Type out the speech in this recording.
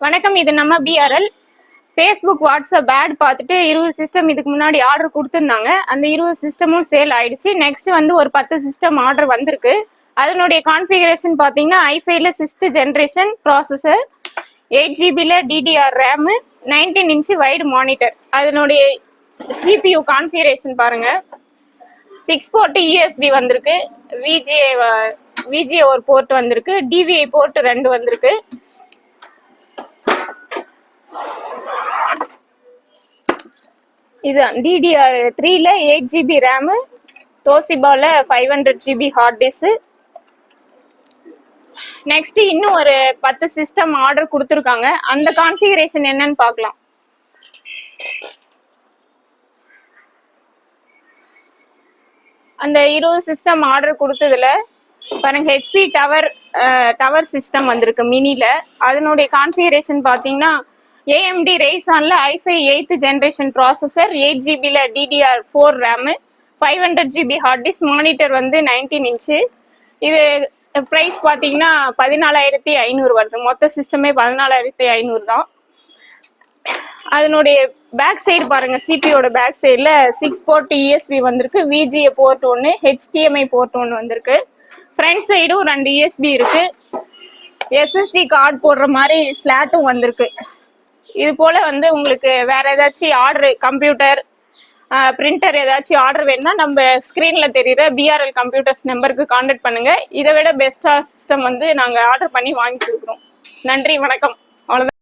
வணக்கம் இது நம்ம பிஆர்எல் ஃபேஸ்புக் வாட்ஸ்அப் ஆட் பார்த்துட்டு இருபது சிஸ்டம் இதுக்கு முன்னாடி ஆர்டர் கொடுத்துருந்தாங்க. அந்த இருபது சிஸ்டமும் சேல் ஆயிடுச்சு. நெக்ஸ்ட் வந்து ஒரு பத்து சிஸ்டம் ஆர்டர் வந்திருக்கு. அதனுடைய கான்ஃபிகரேஷன் பார்த்தீங்கன்னா ஐஃபைல sixth generation processor eight ஜிபியில் DDR RAM nineteen inch wide monitor அதனுடைய சிபியூ கான்ஃபிகரேஷன் பாருங்கள் சிக்ஸ் ஃபோர்ட்டி யூஎஸ்பி வந்திருக்கு. விஜிஏ விஜிஏ ஒரு போர்ட் வந்திருக்கு டிவிஐ போர்ட் ரெண்டு வந்திருக்கு. இது டிடிஆர் த்ரீல eight GB RAM தோசிபாவில் five hundred GB hard disk next இன்னும் ஒரு பத்து சிஸ்டம் ஆர்டர் கொடுத்துருக்காங்க. அந்த கான்ஃபிகரேஷன் என்னன்னு பார்க்கலாம். அந்த இருபது சிஸ்டம் ஆர்டர் கொடுத்ததுல பாருங்க ஹெச்பி டவர் டவர் சிஸ்டம் வந்திருக்கு மினில. அதனுடைய கான்ஃபிகரேஷன் பார்த்தீங்கன்னா AMD ரேசான்ல i five eighth generation processor eight ஜிபியில் DDR four RAM five hundred GB hard disk monitor வந்து நைன்டீன் இன்ச்சு இது ப்ரைஸ் பார்த்தீங்கன்னா பதினாலாயிரத்தி ஐநூறு வருது. மொத்த சிஸ்டமே பதினாலாயிரத்தி ஐநூறு தான். அதனுடைய பேக் சைடு பாருங்க சிபியோட பேக் சைடில் சிக்ஸ் போர்ட் இஎஸ்பி வந்திருக்கு. விஜிஏ போர்ட் ஒன்று ஹெச்டிஎம்ஐ போர்ட் ஒன்று வந்திருக்கு. ஃப்ரண்ட் சைடும் ரெண்டு இஎஸ்பி இருக்கு. எஸ்எஸ்டி கார்டு போடுற மாதிரி ஸ்லாட்டும் வந்திருக்கு. இது போல வந்து உங்களுக்கு வேற ஏதாச்சும் ஆர்டர் கம்ப்யூட்டர் பிரிண்டர் ஏதாச்சும் ஆர்டர் வேணும்னா நம்ம ஸ்க்ரீன்ல தெரியுற பிஆர்எல் கம்ப்யூட்டர்ஸ் நம்பருக்கு காண்டாக்ட் பண்ணுங்க. இதை விட பெஸ்டா சிஸ்டம் வந்து நாங்கள் ஆர்டர் பண்ணி வாங்கி கொடுக்குறோம். நன்றி வணக்கம். அவ்வளோதான்